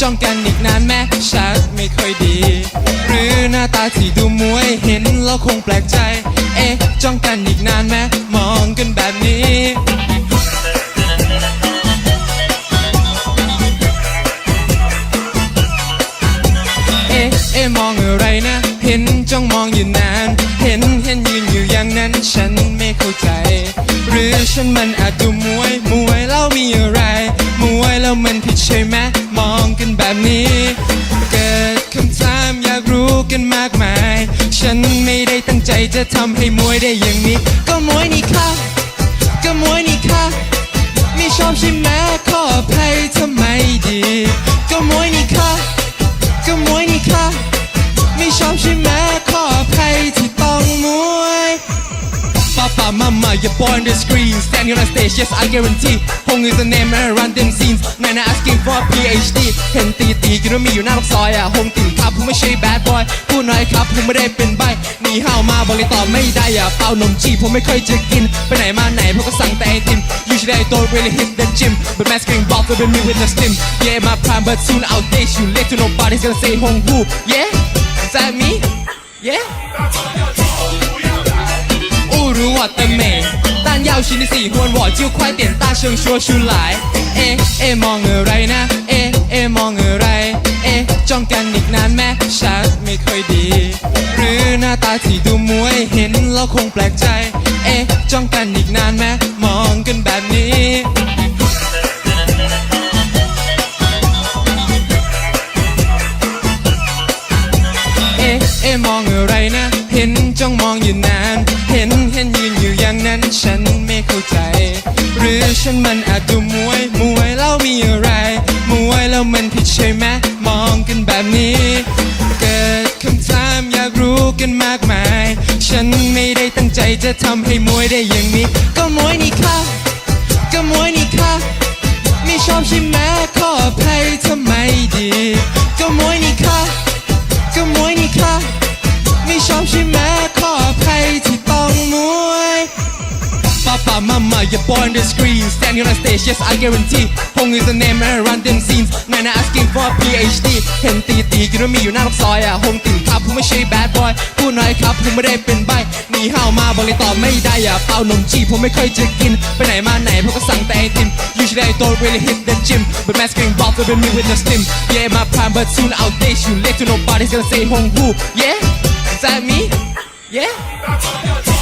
จ้องกันอีกนานแม้ชักไม่ค่อยดี หรือหน้าตาที่ดูมวยเห็นแล้วคงแปลกใจ เอ๊ะจ้องกันอีกนานแม้มองกันแบบนี้เอ๊ะเอ๊ะมองอะไรนะ เห็นจ้องมองอยู่นาน เห็นเห็นยืนอยู่อย่างนั้นฉันไม่เข้าใจ หรือฉันมันอาจดู จจะทำให้มวยได้อย่างนี้ ก็มวยนี่ค่ะ ก็มวยนี่ค่ะ ไม่ชอบใช่ไหมขออภัยทำไมดี ก็มวย mama, you're born the screen Standing on the stage, yes, I guarantee Hong is the name and I run them scenes Man, I'm asking for a PhD เห็นตีตีกินว่ามีอยู่หน้าปากซอยอะหงติ่มครับผมไม่ใช่ bad boy พูดน้อยครับผมไม่ได้เป็นใบหนีห้าวมาบอกเลยตอบไม่ได้อะ เป้านมจีผมไม่เคยจะกิน ไปไหนมาไหนผมก็สั่งแต่ไอติม Usually I don't really hit the gym But masking ball for me with the stim Yeah, my prime, but soon I'll date you Later nobody's gonna say Hong Wu Yeah, is that me? Yeah 要寻你喜欢我就快点大声说出来。เอ๊ะเอ๊ะมองอะไรนะ เอ๊ะเอ๊ะมองอะไร เอ๊ะจ้องกันอีกนานแม้ชักไม่ค่อยดี หรือหน้าตาที่ดูมวยเห็นแล้วคงแปลกใจ เอ๊ะจ้องกันอีกนานแม้มองกันแบบนี้ เอ๊ะเอ๊ะมองอะไรนะ เห็นจ้องมองอยู่นาน เห็นเห็นยืนอยู่ ่ อย่างนั้นฉันไม่เข้าใจ หรือฉันมันอาจดูมวย มวยแล้วมีอะไร มวยแล้วมันผิดใช่ไหมมองกันแบบนี้ เกิดคำถามอยากรู้กันมากมาย ฉันไม่ได้ตั้งใจจะทำให้มวยได้อย่างนี้ ก็มวยนี่ค่ะก็มวยนี่ค่ะไม่ชอบใช่ไหม Papa, mama, you're born the screen Standing on the stage, yes, I guarantee Hong is the name and I run them scenes Man, I'm asking for a PhD เห็นตีตีกินว่ามีอยู่หน้าปากซอยอะหงติ่มครับผมไม่ใช่ bad boy พูดน้อยครับผมไม่ได้เป็นใบหนีห้าวมาบอกเลยตอบไม่ได้อะเป้านมจีผมไม่เคยจะกิน ไปไหนมาไหนผมก็สั่งแต่ไอติม Usually I don't really hit the gym But masking ball for me with the stim Yeah, my prime, but soon I'll date you Later nobody's gonna say Hong Wu Yeah, is that me? Yeah